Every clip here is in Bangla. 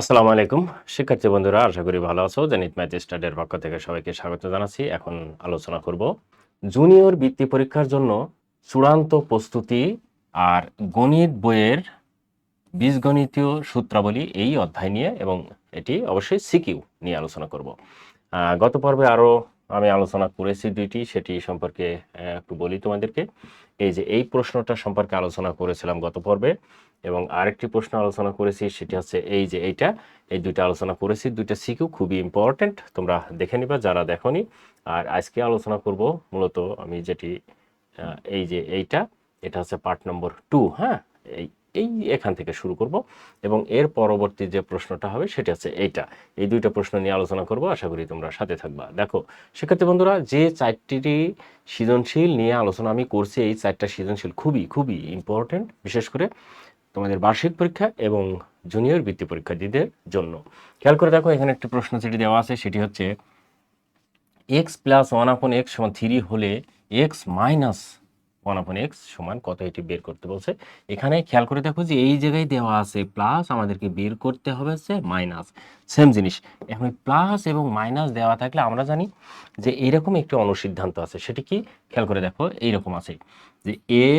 আসসালামু আলাইকুম। শিক্ষার্থী বন্ধুরা, আশা করি ভালো আছো। জেনিত ম্যাথ স্টাডির পক্ষ থেকে সবাইকে স্বাগত জানাচ্ছি। এখন আলোচনা করব জুনিয়র বৃত্তি পরীক্ষার জন্য চূড়ান্ত প্রস্তুতি আর গণিত বইয়ের বীজগণিতীয় সূত্রাবলী এই অধ্যায় নিয়ে এবং এটি অবশ্যই সিকিউ নিয়ে আলোচনা করব। গত পর্বে আরও আমি আলোচনা করেছি দুইটি, সেটি সম্পর্কে একটু বলি তোমাদেরকে। এই যে এই প্রশ্নটা সম্পর্কে আলোচনা করেছিলাম গত পর্বে। এবং আরেকটি প্রশ্ন আলোচনা করেছি, সেটি হচ্ছে এই যে এইটা, এই দুইটা আলোচনা করেছি, দুইটা সিকিউ খুবই ইম্পর্ট্যান্ট তোমরা দেখে নিবা যারা দেখোনি। আর আজকে আলোচনা করব মূলত আমি যেটি এই যে এইটা, এটা হচ্ছে পার্ট নম্বর টু হ্যাঁ? এই এই এখান থেকে শুরু করব এবং এর পরবর্তী যে প্রশ্নটা হবে সেটা হচ্ছে এইটা। এই দুইটা প্রশ্ন নিয়ে আলোচনা করব, আশা করি তোমরা সাথে থাকবা। দেখো শিক্ষার্থী বন্ধুরা, যে চারটি সৃজনশীল নিয়ে আলোচনা আমি করছি, এই চারটা সৃজনশীল খুবই খুবই ইম্পর্ট্যান্ট বিশেষ করে তোমাদের বার্ষিক পরীক্ষা এবং জুনিয়র বৃত্তি পরীক্ষার্থীদের জন্য। খেয়াল করে দেখো, এখানে একটি প্রশ্ন যেটি দেওয়া আছে, সেটি হচ্ছে x plus one upon x সমান থ্রি হলে x minus one upon x সমান কত এটি বের করতে বলছে। এখানে খেয়াল করে দেখো যে এই জায়গায় দেওয়া আছে প্লাস আমাদেরকে বের করতে হবে হচ্ছে মাইনাস সেম জিনিস, এখন প্লাস এবং মাইনাস দেওয়া থাকলে আমরা জানি যে এইরকম একটি অনুসিদ্ধান্ত আছে। সেটি কি? খেয়াল করে দেখো, এইরকম আছে যে এ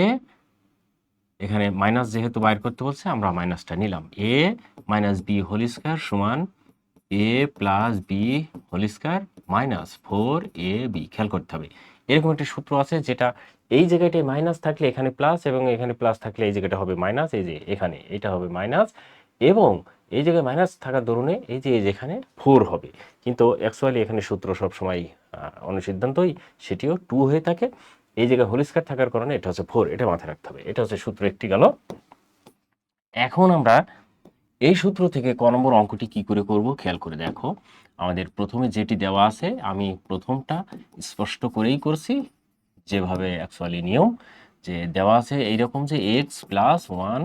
এখানে মাইনাস যেহেতু বাইর করতে বলছে, আমরা মাইনাসটা নিলাম। A minus b whole square সমান a plus b whole square minus four a b খেয়াল করতে হবে। এরকম একটা সূত্র আছে যেটা এই জায়গাটায় মাইনাস থাকলে এখানে প্লাস এবং এখানে প্লাস থাকলে এই জায়গাটা হবে মাইনাস এই যে এখানে এটা হবে মাইনাস এবং এই জায়গায় মাইনাস থাকার দরুনে এই যে যেখানে ফোর হবে। কিন্তু অ্যাকচুয়ালি এখানে সূত্র সবসময় অনুসিদ্ধান্তই সেটিও টু হয়ে থাকে। এই জায়গায় হোল স্কয়ার থাকার কারণে এটা হচ্ছে ফোর এটা মাথায় রাখতে হবে। এটা হচ্ছে সূত্র একটি গেল। এখন আমরা এই সূত্র থেকে ক নম্বর অঙ্কটি কি করে করব খেয়াল করে দেখো। আমাদের প্রথমে যেটি দেওয়া আছে, আমি প্রথমটা স্পষ্ট করেই করছি, যেভাবে অ্যাকচুয়ালি নিয়ম যে দেওয়া আছে এইরকম যে x plus one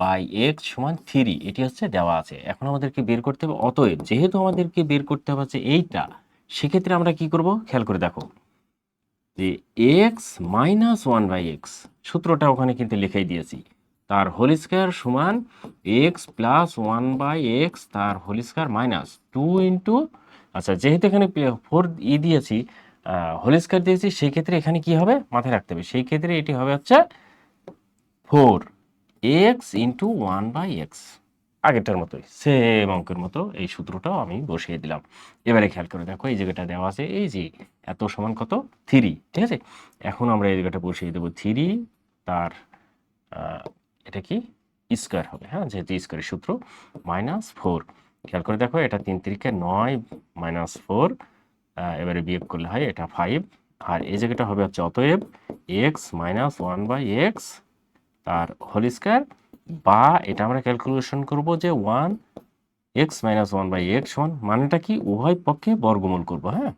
by x সমান থ্রি এটি হচ্ছে দেওয়া আছে। এখন আমাদেরকে বের করতে হবে, অতএব যেহেতু আমাদেরকে বের করতে হবে হচ্ছে এইটা, সেক্ষেত্রে আমরা কি করব? খেয়াল করে দেখো। যে x minus one by x সূত্রটা ওখানে কিন্তু লিখেই দিয়েছি। তার হোল স্কয়ার সমান x plus one by x তার whole square minus two into আচ্ছা যেহেতু এখানে ফোর ই দিয়েছি হোল স্কয়ার দিয়েছি, সেই ক্ষেত্রে এখানে কি হবে? মাথায় রাখতে হবে। সেই ক্ষেত্রে এটি হবে হচ্ছে four x into one by x আগেরটার মতোই সেম অঙ্কের মতো এই সূত্রটাও আমি বসিয়ে দিলাম। এবারে খেয়াল করে দেখো, এই জায়গাটা দেওয়া আছে, এই যে এত সমান কত? থ্রি ঠিক আছে? এখন আমরা এই জায়গাটা বসিয়ে দেবো থ্রি তার এটা কি? স্কোয়ার হবে হ্যাঁ যেহেতু স্কোয়ারের সূত্র মাইনাস ফোর খেয়াল করে দেখো, এটা তিন তিরিকে নয় মাইনাস ফোর এবারে বিয়োগ করলে হয় এটা ফাইভ আর এই জায়গাটা হবে হচ্ছে অতএব x minus one by x তার হোল স্কোয়ার বা এটা আমরা ক্যালকুলেশন করব যে one x minus one by x one মানেটা কি? উভয় পক্ষে বর্গমূল করব হ্যাঁ?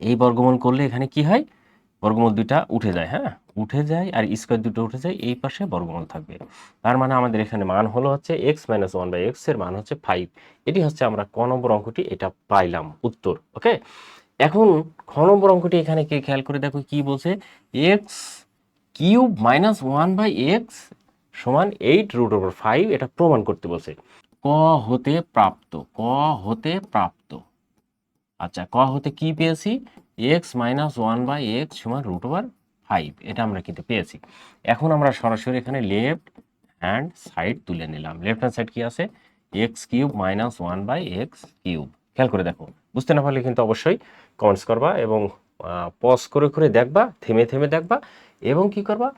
এই বর্গমূল করলে এখানে কি হয়? বর্গমূল দুইটা উঠে যায় হ্যাঁ? উঠে যায় আর স্কোয়ার দুটো উঠে যায়, এই পাশে বর্গমূল থাকবে। তার মানে আমাদের এখানে মান হলো হচ্ছে এক্স মাইনাস ওয়ান বাই এক্সের মান হচ্ছে ফাইভ এটি হচ্ছে আমরা ক নম্বর অঙ্কটি এটা পাইলাম, উত্তর ওকে এখন খ নম্বর অঙ্কটি এখানে কে খেয়াল করে দেখো, কি বলছে? X cube minus one by x সমান এইট রুট ওভার ফাইভ এটা প্রমাণ করতে বলছে। ক হতে প্রাপ্ত, ক হতে প্রাপ্ত। আচ্ছা ক হতে কি পেয়েছি? X minus one by x সমান রুট ওভার ফাইভ এটা আমরা কিন্তু পেয়েছি। এখন আমরা সরাসরি এখানে লেফট হ্যান্ড সাইড তুলে নিলাম। লেফট হ্যান্ড সাইড কি আছে? X cube minus one by x cube খেয়াল করে দেখো, বুঝতে না পারলে কিন্তু অবশ্যই কমেন্টস করবা এবং পজ করে করে দেখবা, থেমে থেমে দেখবা এবং কি করবা?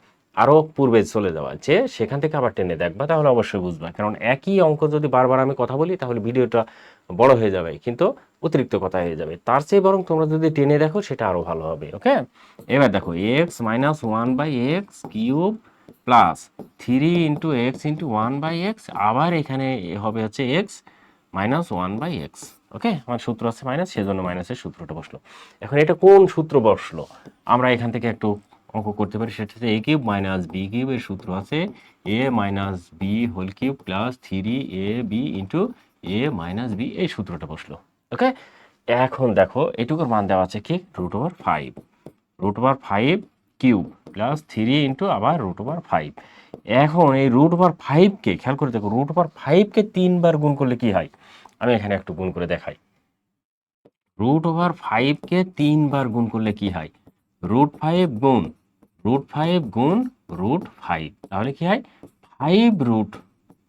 আরও পূর্বে চলে যাওয়া যে সেখান থেকে আবার টেনে দেখবা, তাহলে অবশ্যই বুঝবা। কারণ একই অঙ্ক যদি বারবার আমি কথা বলি, তাহলে ভিডিওটা বড় হয়ে যাবে, কিন্তু অতিরিক্ত কথা হয়ে যাবে। তার চেয়ে বরং তোমরা যদি টেনে দেখো, সেটা আরও ভালো হবে, ওকে? এবার দেখো x minus one by x cube plus three into x into one by x আবার এখানে হবে হচ্ছে x minus one by x okay? আমার সূত্র আছে মাইনাস সেজন্য মাইনাসের সূত্রটা বসল। এখন এটা কোন সূত্র বসল? আমরা এখান থেকে একটু অঙ্ক করতে পারি, সেটা হচ্ছে এ কিউব মাইনাস বি কিউবের সূত্র আছে a minus b whole cube plus three a b into a minus b এই সূত্রটা বসল। ওকে? এখন দেখো, এটুকুর মান দেওয়া আছে কি? Root over five root over five cube plus three into আবার রুট ওভার ফাইভ এখন এই রুট ওভার ফাইভকে খেয়াল করে দেখো রুট ওভার ফাইভকে তিনবার গুণ করলে কি হয়? আমি এখানে একটু গুণ করে দেখাই। রুট ওভার ফাইভকে তিনবার গুণ করলে কি হয়? রুট ফাইভ গুণ রুট ফাইভ গুণ রুট ফাইভ তাহলে কি হয়? ফাইভ রুট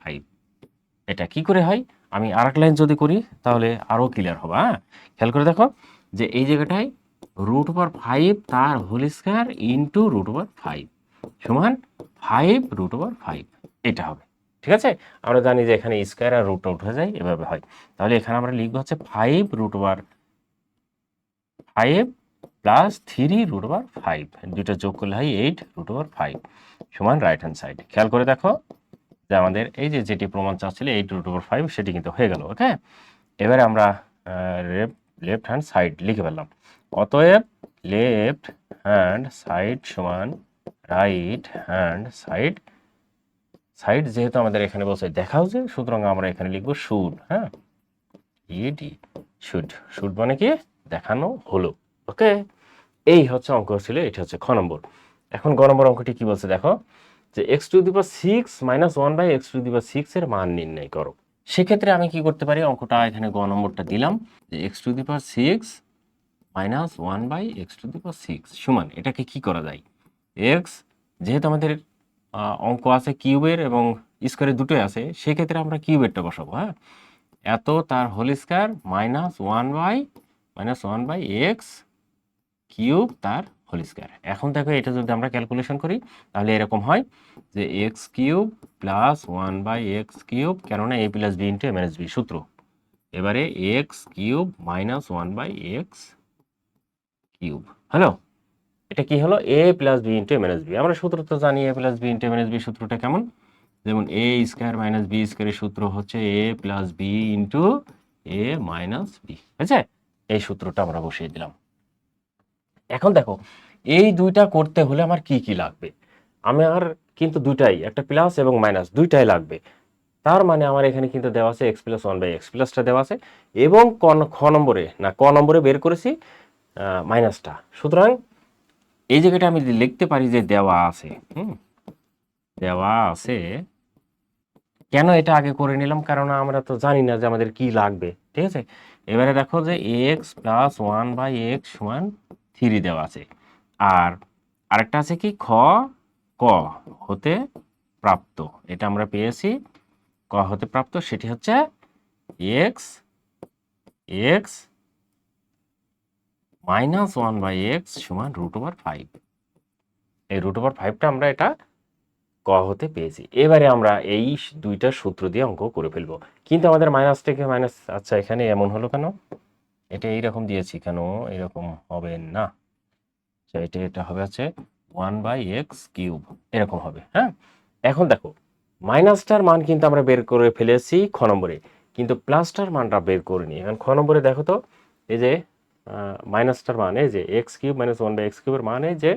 ফাইভ এটা কি করে হয়? আমি আর এক লাইন যদি করি, তাহলে আরও ক্লিয়ার হবে হ্যাঁ? খেয়াল করে দেখো যে এই জায়গাটায় রুট ওভার ফাইভ তার whole square into root over five সমান ফাইভ রুট ওভার ফাইভ এটা হবে। ঠিক আছে? আমরা জানি যে এখানে স্কোয়ার আর রুট উঠে যায়, এভাবে হয়। তাহলে এখানে আমরা লিখব হচ্ছে five root over five plus three root over five. দুটো যোগ করলে হয় এইট রুট ওভার ফাইভ সমান রাইট হ্যান্ড সাইড খেয়াল করে দেখো যে আমাদের এই যে যেটি প্রমাণ চাচ্ছিল এইট রুট ওভার ফাইভ সেটি কিন্তু হয়ে গেল ওকে এবারে আমরা লেফট হ্যান্ড সাইড লিখে ফেললাম। অতএব লেফট হ্যান্ড সাইড সমান রাইট হ্যান্ড সাইড সাইড যেহেতু আমাদের এখানে বসে দেখাও যে, সুতরাং আমরা এখানে লিখব শুড হ্যাঁ? ইডি শুড শুড মানে কি? দেখানো হলো ওকে এই হচ্ছে অঙ্ক ছিল, এটা হচ্ছে খ নম্বর। এখন গ নম্বর অঙ্কটি কি বলছে দেখো, যে x to the power six minus one by x to the power six এর মান নির্ণয় করো। সেক্ষেত্রে আমি কি করতে পারি, অঙ্কটা এখানে গ নম্বরটা দিলাম, যে x to the power six minus one by x to the power six সমান, এটাকে কি করা যায়? এক্স যেহেতু আমাদের অঙ্ক আছে কিউবের এবং স্কোয়ারের দুটোই আছে, সেক্ষেত্রে আমরা কিউবেরটা বসাবো হ্যাঁ? এত তার whole square minus one by minus one by x cube তার হোল স্কোয়ার। এখন দেখো এটা যদি আমরা ক্যালকুলেশন করি, তাহলে এরকম হয় যে x cube plus one by x cube, কেননা a plus b into M B সূত্র। এবারে x cube minus one by x cube. Hello? এটা কি হলো? A plus b into M S B. আমরা সূত্র তো জানি a plus b into M S B সূত্রটা কেমন? যেমন এ স্কোয়ার মাইনাস বি স্কোয়ারের সূত্র হচ্ছে a plus b into a minus b. হয়েছে এই সূত্রটা আমরা বসিয়ে দিলাম। এখন দেখো, এই দুইটা করতে হলে আমার কি কি লাগবে? আমার কিন্তু দুইটাই, একটা প্লাস এবং মাইনাস দুইটাই লাগবে। তার মানে আমার এখানে কিন্তু দেওয়া আছে x plus one by x প্লাসটা দেওয়া আছে এবং ক খ নম্বরে, না, ক নম্বরে বের করেছি মাইনাসটা সুতরাং এই জায়গাটা আমি লিখতে পারি যে দেওয়া আছে, হুম, দেওয়া আছে, কেন এটা আগে করে নিলাম? কারণ আমরা তো জানি না যে আমাদের কি লাগবে, ঠিক আছে? এবারে দেখো যে x plus one by x সমান থ্রি দেওয়া আছে। আর আরেকটা আছে কি? খ, ক হতে প্রাপ্ত। এটা আমরা পেয়েছি। ক হতে প্রাপ্ত সেটি হচ্ছে x x minus one by x সমান রুট ওভার ফাইভ এই রুট ওভার ফাইভটা আমরা এটা ক হতে পেয়েছি। এবারে আমরা এই দুইটা সূত্র দিয়ে অঙ্ক করে ফেলব। কিন্তু আমাদের মাইনাস থেকে মাইনাস আচ্ছা এখানে এমন হলো কেন? এটা এইরকম দিয়েছি কেন? এরকম হবে না। আচ্ছা এটা এটা হবে হচ্ছে ওয়ান বাই এক্স কিউব এরকম হবে হ্যাঁ? এখন দেখো, মাইনাসটার মান কিন্তু আমরা বের করে ফেলেছি খ নম্বরে, কিন্তু প্লাসটার মানটা বের করিনি। এখন খ নম্বরে দেখো তো, এই যে মাইনাসটার মান এই যে x cube minus one by x কিউবের মান যে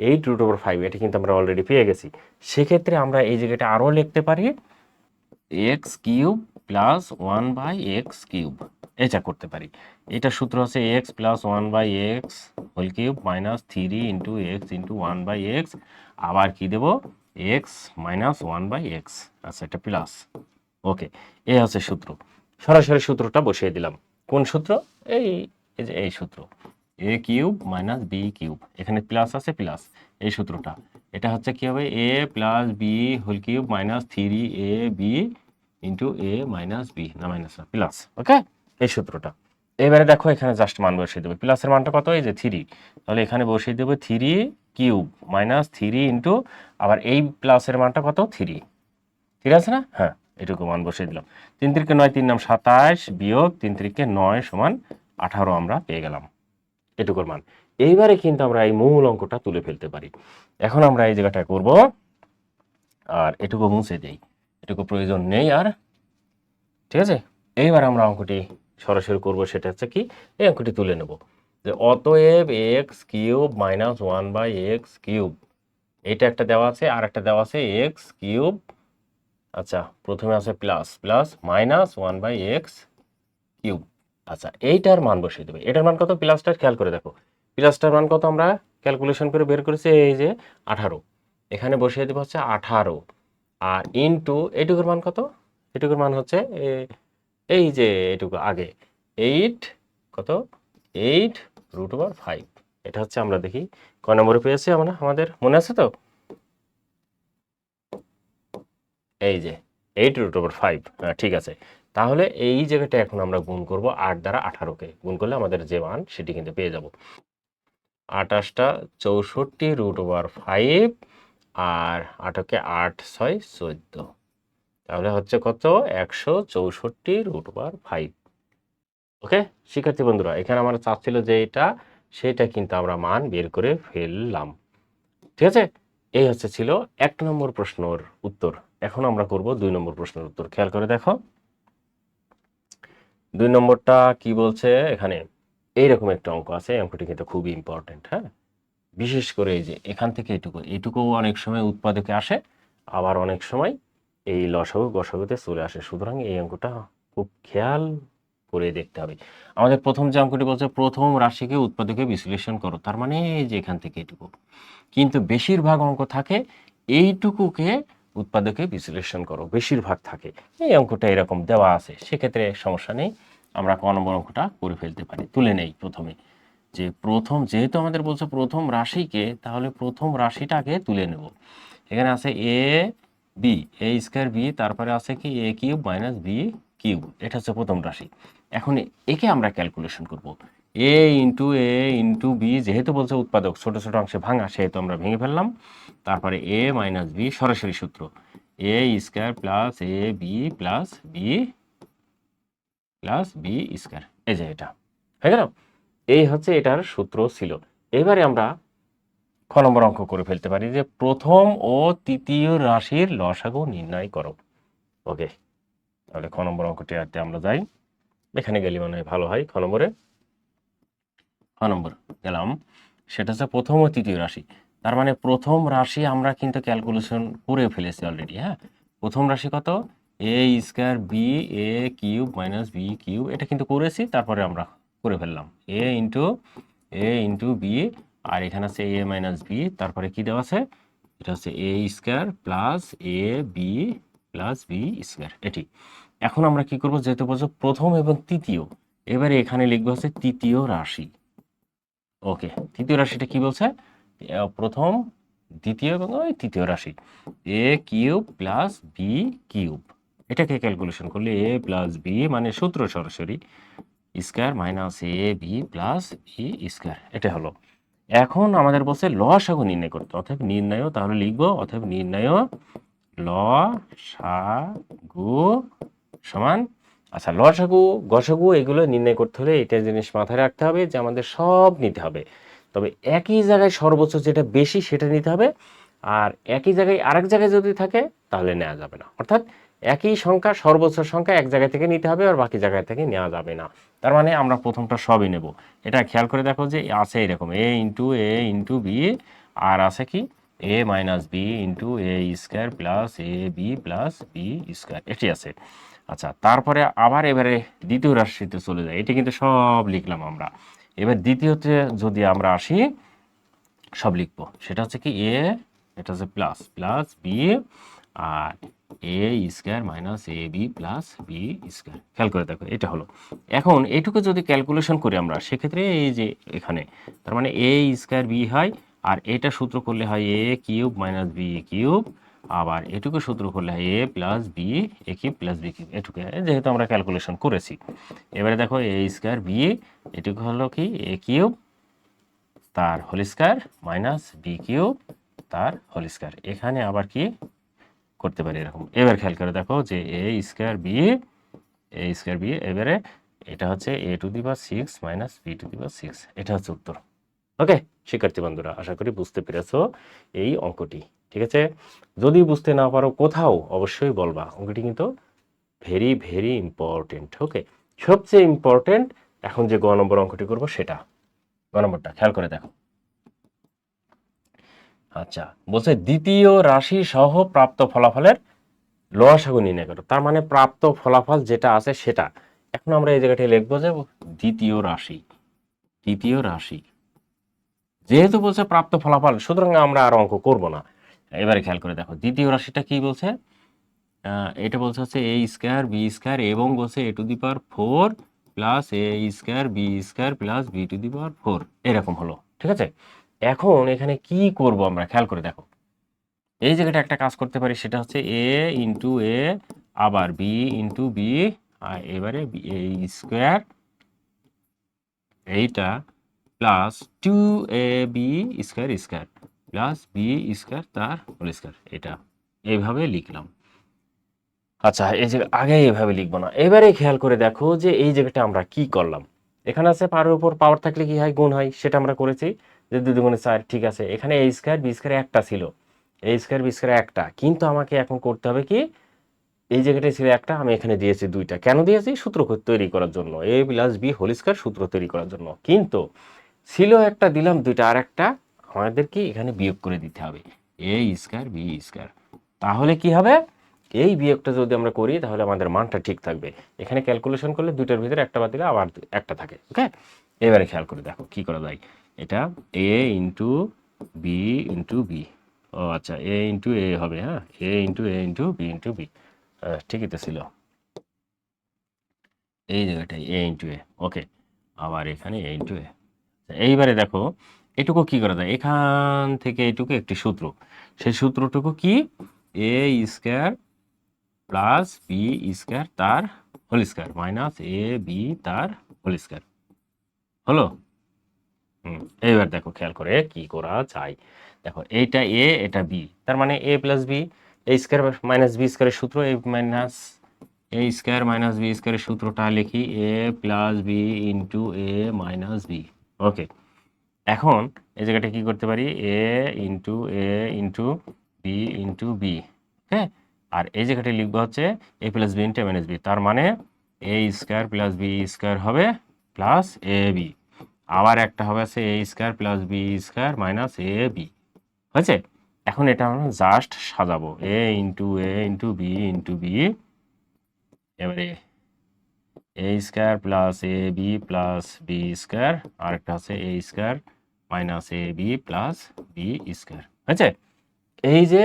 এইট রুট ওভার ফাইভ এটা কিন্তু আমরা অলরেডি পেয়ে গেছি। সেক্ষেত্রে আমরা এই জায়গাটা আরও লিখতে পারি x cube plus one by x cube এটা করতে পারি। এটা সূত্র হচ্ছে x plus one by x whole cube minus three into x into one by x আবার কি দেবো? X minus one by x আচ্ছা এটা প্লাস ওকে এ হচ্ছে সূত্র। সরাসরি সূত্রটা বসিয়ে দিলাম। কোন সূত্র? এই যে এই সূত্র। A cube minus b cube এখানে প্লাস আছে প্লাস এই সূত্রটা। এটা হচ্ছে কি হবে? A plus b whole cube minus three a b into a minus b না মাইনাস প্লাস ওকে এই সূত্রটা। এবারে দেখো এখানে জাস্ট মান বসিয়ে দেবে। প্লাসের মানটা কত? এই যে থ্রি তাহলে এখানে বসিয়ে দেবে three cube minus three into আবার এই প্লাসের মানটা কত? থ্রি ঠিক আছে না? হ্যাঁ এটুকু মান বসিয়ে দিলাম। তিন তিরিকে নয়, তিন নাম সাতাশ বিয়োগ তিন তিরিকে নয় সমান আঠারো আমরা পেয়ে গেলাম। এটুকুর মান। এইবারে কিন্তু আমরা এই মূল অঙ্কটা তুলে ফেলতে পারি। এখন আমরা এই জায়গাটা করব। আর এটুকু মুছে দেই। এটুকু প্রয়োজন নেই আর। ঠিক আছে? এইবার আমরা অঙ্কটি সরাসরি করব সেটা হচ্ছে কি, এই অঙ্কটি তুলে নেব। যে অতএব x cube minus one by x cube, এটা একটা দেওয়া আছে, আর একটা দেওয়া আছে এক্স কিউব আচ্ছা প্রথমে আছে plus plus minus one by x cube. আচ্ছা এইটার মান বসিয়ে দেবে। এটার মান কত? প্লাসটার খেয়াল করে দেখো। প্লাসটার মান কত আমরা ক্যালকুলেশন করে বের করেছি? এই যে আঠারো। এখানে বসিয়ে দেবো হচ্ছে আঠারো। আর ইনটু এটুকুর মান কত? এটুকুর মান হচ্ছে এই যে এটুকু আগে এইট কত? এইট রুট ওভার ফাইভ এটা হচ্ছে আমরা দেখি, কয় নম্বরে পেয়েছি আমরা, আমাদের মনে আছে তো? এই যে এইট রুট ওভার ফাইভ ঠিক আছে। তাহলে এই জায়গাটা এখন আমরা গুণ করব আট দ্বারা আঠারোকে গুণ করলে আমাদের যে মান, সেটি কিন্তু পেয়ে যাব। আঠাশটা চৌষট্টি রুট ওভার ফাইভ আর আটকে আট, ছয়, চোদ্দ। তাহলে হচ্ছে কত? একশো চৌষট্টি রুট ওভার ফাইভ ওকে শিক্ষার্থী বন্ধুরা, এখানে আমরা চাচ্ছিল যে এটা, সেটা কিন্তু আমরা মান বের করে ফেললাম। ঠিক আছে? এই হচ্ছে ছিল এক নম্বর প্রশ্নর উত্তর। এখন আমরা করব দুই নম্বর প্রশ্নের উত্তর। খেয়াল করে দেখো। দুই নম্বরটা কি বলছে? এখানে এইরকম একটা অঙ্ক আছে অঙ্কটি কিন্তু খুবই ইম্পর্টেন্ট হ্যাঁ? বিশেষ করে এই যে এখান থেকে এটুকু, এটুকুও অনেক সময় উৎপাদকে আসে, আবার অনেক সময় এই লসাগু গসাগুতে চলে আসে। সুতরাং এই অঙ্কটা খুব খেয়াল করে দেখতে হবে। আমাদের প্রথম যে অঙ্কটি বলছে, প্রথম রাশিকে উৎপাদকে বিশ্লেষণ করো। তার মানে যে এখান থেকে এটুকু। কিন্তু বেশিরভাগ অঙ্ক থাকে এইটুকুকে উৎপাদকে বিশ্লেষণ করো। বেশিরভাগ থাকে। এই অঙ্কটা এরকম দেওয়া আছে। সেক্ষেত্রে সমস্যা নেই। আমরা ক নম্বর অঙ্কটা করে ফেলতে পারি। তুলে নেই প্রথমে। যে প্রথম, যেহেতু আমাদের বলছে প্রথম রাশিকে, তাহলে প্রথম রাশিটাকে তুলে নেব। এখানে আছে a b a square b তারপরে আছে কি a cube minus b cube এটা হচ্ছে প্রথম রাশি। এখন একে আমরা ক্যালকুলেশন করব। A into a into b যেহেতু বলছে উৎপাদক ছোট ছোট অংশে ভাঙা, সেহেতু আমরা ভেঙে ফেললাম। তারপরে এ মাইনাস বি সরাসরি সূত্র। A square plus a b plus b plus b square এই যে এটা। হয়ে গেল? এই হচ্ছে এটার সূত্র ছিল। এবারে আমরা খ নম্বর অঙ্ক করে ফেলতে পারি যে প্রথম ও তৃতীয় রাশির লসাগু নির্ণয় করো। ওকে, তাহলে খ নম্বর অঙ্কটি আনতে আমরা যাই। এখানে গেলে মনে ভালো হয় খ নম্বরে। খ নম্বর গেলাম, সেটা হচ্ছে প্রথম ও তৃতীয় রাশি। তার মানে প্রথম রাশি আমরা কিন্তু ক্যালকুলেশন করে ফেলেছি অলরেডি হ্যাঁ? প্রথম রাশি কত? A square b a cube minus b cube এটা কিন্তু করেছি, তারপরে আমরা করে ফেললাম। A into a into b আর এখানে আছে এ মাইনাস বি তারপরে কি দেওয়া আছে? এটা হচ্ছে a square plus a b plus b square এটি। এখন আমরা কি করব? যেহেতু বলছো প্রথম এবং তৃতীয়, এবারে এখানে লিখব হচ্ছে তৃতীয় রাশি। ওকে, তৃতীয় রাশিটা কি বলছে? প্রথম, দ্বিতীয় এবং ওই তৃতীয় রাশি। A cube plus b cube এটাকে ক্যালকুলেশন করলে এ প্লাস বি মানে সূত্র সরাসরি। Square minus a b plus b square এটা হলো। এখন আমাদের বলছে লসাগু নির্ণয় করতে। অতএব নির্ণয়, তাহলে লিখব, অতএব নির্ণয়, ল সাগু সমান আচ্ছা লসাগু গসাগু এগুলো নির্ণয় করতে হলে এটা জিনিস মাথায় রাখতে হবে যে আমাদের সব নিতে হবে। তবে একই জায়গায় সর্বোচ্চ যেটা বেশি সেটা নিতে হবে, আর একই জায়গায় আরেক জায়গায় যদি থাকে, তাহলে নেওয়া যাবে না। অর্থাৎ একই সংখ্যা, সর্বোচ্চ সংখ্যা এক জায়গা থেকে নিতে হবে, আর বাকি জায়গা থেকে নেওয়া যাবে না। তার মানে আমরা প্রথমটা সবই নেব। এটা খেয়াল করে দেখো যে আছে এরকম, a into a into b আর আছে কি? A minus b into a square plus a b plus b square এটি আছে। আচ্ছা তারপরে আবার এবারে দ্বিতীয় রাশিতে চলে যায় এটি কিন্তু সব লিখলাম আমরা। এবার দ্বিতীয়তে যদি আমরা আসি, সব লিখব। সেটা হচ্ছে কি, এ, এটা হচ্ছে plus plus B R a square minus a b plus b square খেয়াল করে দেখো, এটা হলো। এখন এইটুকু যদি ক্যালকুলেশন করি আমরা, সেক্ষেত্রে এই যে এখানে, তার মানে এ স্কোয়ার বি হয়, আর এটা সূত্র করলে হয় a cube minus b cube আবার এটুকু সূত্র করলে হয় a plus b a cube plus b cube এটুকু। যেহেতু আমরা ক্যালকুলেশন করেছি। এবারে দেখো এ স্কোয়ার বি এটুকু হলো কি? এ কিউব তার whole square minus b cube তার হোল স্কোয়ার এখানে আবার কি? করতে পারি এরকম। এবার খেয়াল করে দেখো যে a square b a square b এবারে এটা হচ্ছে a to the power six minus b to the power six এটা হচ্ছে উত্তর। ওকে শিক্ষার্থী বন্ধুরা, আশা করি বুঝতে পেরেছ এই অঙ্কটি, ঠিক আছে? যদি বুঝতে না পারো কোথাও, অবশ্যই বলবা। অঙ্কটি কিন্তু ভেরি ভেরি ইম্পর্টেন্ট ওকে সবচেয়ে ইম্পর্টেন্ট এখন যে গ নম্বর অঙ্কটি করব সেটা। গ নম্বরটা, খেয়াল করে দেখো। আচ্ছা বলছে দ্বিতীয় রাশি সহ প্রাপ্ত ফলাফলের লসাগু নির্ণয় করো। তার মানে প্রাপ্ত ফলাফল যেটা আছে সেটা। এখন আমরা এই জায়গাটায় লিখব যে দ্বিতীয় রাশি। দ্বিতীয় রাশি। যেহেতু বলছে প্রাপ্ত ফলাফল, সুতরাং আমরা আর অঙ্ক করব না। এবারে খেয়াল করে দেখো, দ্বিতীয় রাশিটা কি বলছে? এটা বলছে হচ্ছে এ স্কোয়ার বি স্কোয়ার এবং বলছে a to the power four plus a square b square plus b to the power four এরকম হলো, ঠিক আছে? এখন এখানে কি করব আমরা? খেয়াল করে দেখো। এই জায়গাটা একটা কাজ করতে পারি, সেটা হচ্ছে এ ইন্টু এ আবার বি ইন্টু বি আর এবারে এ স্কোয়ার এইটা plus two a b square square plus b square তার হোল স্কোয়ার এটা এইভাবে লিখলাম। আচ্ছা এই যে আগে এইভাবে লিখব না। এবারে খেয়াল করে দেখো যে এই জায়গাটা আমরা কি করলাম। এখানে আছে পাওয়ারের উপর পাওয়ার থাকলে কি হয়? গুণ হয়। সেটা আমরা করেছি যে দুই দুগুণে চার, ঠিক আছে। এখানে এ স্কোয়ার বি স্কোয়ার একটা ছিল। এ স্কোয়ার বি স্কোয়ার একটা। কিন্তু আমাকে এখন করতে হবে কি? এই জায়গাটায় ছিল একটা, আমি এখানে দিয়েছি দুইটা। কেন দিয়েছি? সূত্র তৈরি করার জন্য। A plus b whole square সূত্র তৈরি করার জন্য। কিন্তু ছিল একটা, দিলাম দুইটা, আর একটা। আমাদের কি এখানে বিয়োগ করে দিতে হবে। এ স্কোয়ার বি স্কোয়ার তাহলে কি হবে? এই বিয়োগটা যদি আমরা করি, তাহলে আমাদের মানটা ঠিক থাকবে। এখানে ক্যালকুলেশন করলে দুইটার ভিতরে একটা বাদ দিলে আবার একটা থাকে ওকে এবারে খেয়াল করে দেখো কি করা যায়। এটা a into b into b ও আচ্ছা এ ইন্টু এ হবে হ্যাঁ? A into a into b into b ঠিকই তো ছিল। এই জায়গাটাই এ ইন্টু এ ওকে আবার এখানে এ ইন্টু এ এইবারে দেখো, এটুকু কি করা যায়? এখান থেকে এটুকু একটি সূত্র। সেই সূত্রটুকু কি? A square plus b square তার whole square, minus a b তার হোল স্কোয়ার। হলো? হুম, এইবার দেখো খেয়াল করে কি করা যায়। দেখো, এইটা এ, এটা বি, তার মানে a plus b, a square minus b স্কোয়ারের সূত্র a minus a square minus b স্কোয়ারের সূত্রটা লিখি a plus b into a minus b. Okay, এখন এই জায়গাটা কি করতে পারি? A into a into b into b হ্যাঁ? আর এই জায়গাটা লিখব হচ্ছে a plus b into minus b তার মানে a square plus b square হবে প্লাস এ বি আবার একটা হবে আছে a square plus b square minus a b হয়েছে? এখন এটা আমরা জাস্ট সাজাবো। A into a into b into b এবারে a square plus a b plus b square আর একটা আছে a square minus a b plus b square হয়েছে? এই যে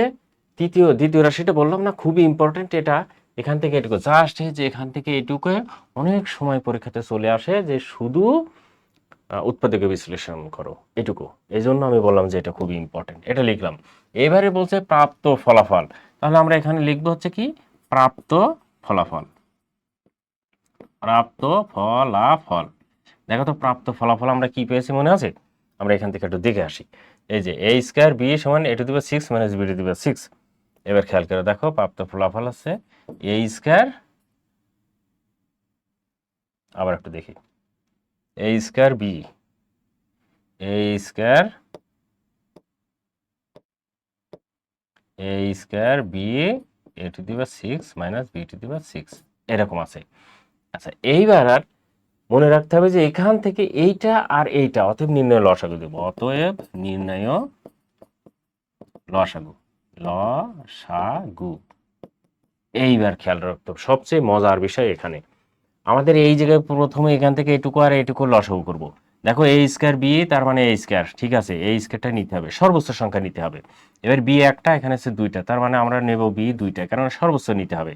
তৃতীয়, দ্বিতীয় রাশিটা বললাম না, খুবই ইম্পর্টেন্ট এটা। এখান থেকে এটুকু জাস্ট যে এখান থেকে এটুকু অনেক সময় পরীক্ষাতে চলে আসে যে শুধু উৎপাদকে বিশ্লেষণ করো, এটুকু। এই জন্য আমি বললাম যে এটা খুবই ইম্পর্টেন্ট এটা লিখলাম। এবারে বলছে প্রাপ্ত ফলাফল। তাহলে আমরা এখানে লিখব হচ্ছে কি? প্রাপ্ত ফলাফল। প্রাপ্ত ফলাফল। দেখো তো প্রাপ্ত ফলাফল আমরা কি পেয়েছি মনে আছে? আমরা এখান থেকে একটু দেখে আসি। এই যে এ স্কোয়ার বি সমান এ টু দিবে সিক্স মাইনাস বি টু দিবে সিক্স এবার খেয়াল করে দেখো প্রাপ্ত ফলাফল আছে এ স্কোয়ার আবার একটু দেখি। A square b a square a square b a to দিবা সিক্স মাইনাস বি টু দিবা সিক্স এরকম আছে। আচ্ছা এইবার আর মনে রাখতে হবে যে এখান থেকে এইটা আর এইটা, অতএব নির্ণয় লসাগু দেবো, অতএব নির্ণয় লসাগু। লসাগু এইবার খেয়াল রাখতে সবচেয়ে মজার বিষয় এখানে। আমাদের এই জায়গায় প্রথমে এখান থেকে এটুকু আর এটুকু লসাগু করব। দেখো এই স্কোয়ার বি, তার মানে এই স্কোয়ার ঠিক আছে? এই স্কোয়ারটা নিতে হবে। সর্বোচ্চ সংখ্যা নিতে হবে। এবার বি একটা, এখানে আছে দুইটা। তার মানে আমরা নেব বি দুইটা কারণ সর্বোচ্চ নিতে হবে।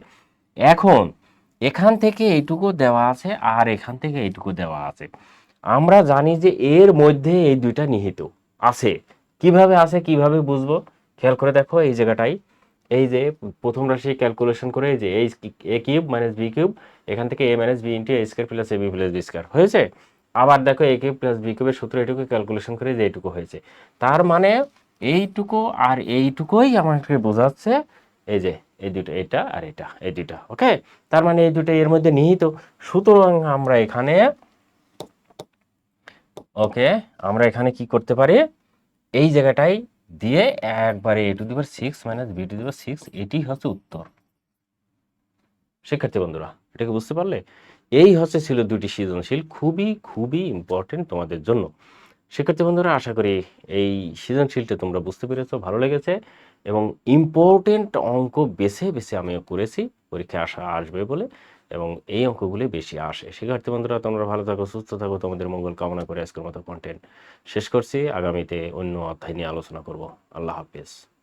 এখন, এখান থেকে এইটুকু দেওয়া আছে আর এখান থেকে এইটুকু দেওয়া আছে। আমরা জানি যে এর মধ্যে এই দুইটা নিহিত। আছে। কীভাবে আছে, কীভাবে বুঝব? খেয়াল করে দেখো এই জায়গাটাই। এই যে প্রথম রাশি ক্যালকুলেশন করে যে এই a cube minus b cube, এখান থেকে a minus b into a square plus a b plus b square হয়েছে? আবার দেখো এ কিউব প্লাস বি কিউবের সূত্র এটুকু ক্যালকুলেশন করে যে এইটুকু হয়েছে। তার মানে এইটুকু আর এইটুকুই আমাকে বোঝাচ্ছে এই যে এই দুটো এটা আর এটা, এই দুটা ওকে তার মানে এই দুটো এর মধ্যে নিহিত। সুতরাং আমরা এখানে ওকে আমরা এখানে কি করতে পারি? এই জায়গাটাই দিয়ে একবারে এ টু দিবার সিক্স মাইনাস বি টু দিবার সিক্স এটি হচ্ছে উত্তর। শিক্ষার্থী বন্ধুরা, এটাকে বুঝতে পারলে? এই হচ্ছে ছিল দুটি সৃজনশীল, খুবই খুবই ইম্পর্টেন্ট তোমাদের জন্য। শিক্ষার্থী বন্ধুরা, আশা করি এই সৃজনশীলটা তোমরা বুঝতে পেরেছ, ভালো লেগেছে এবং ইম্পর্টেন্ট অঙ্ক বেছে বেছে আমিও করেছি, পরীক্ষায় আসা আসবে বলে। এবং এই অঙ্কগুলি বেশি আসে। শিক্ষার্থী বন্ধুরা, তোমরা ভালো থাকো, সুস্থ থাকো। তোমাদের মঙ্গল কামনা করে আজকের মতো কন্টেন্ট শেষ করছি। আগামীতে অন্য অধ্যায় নিয়ে আলোচনা করব। আল্লাহ হাফিজ।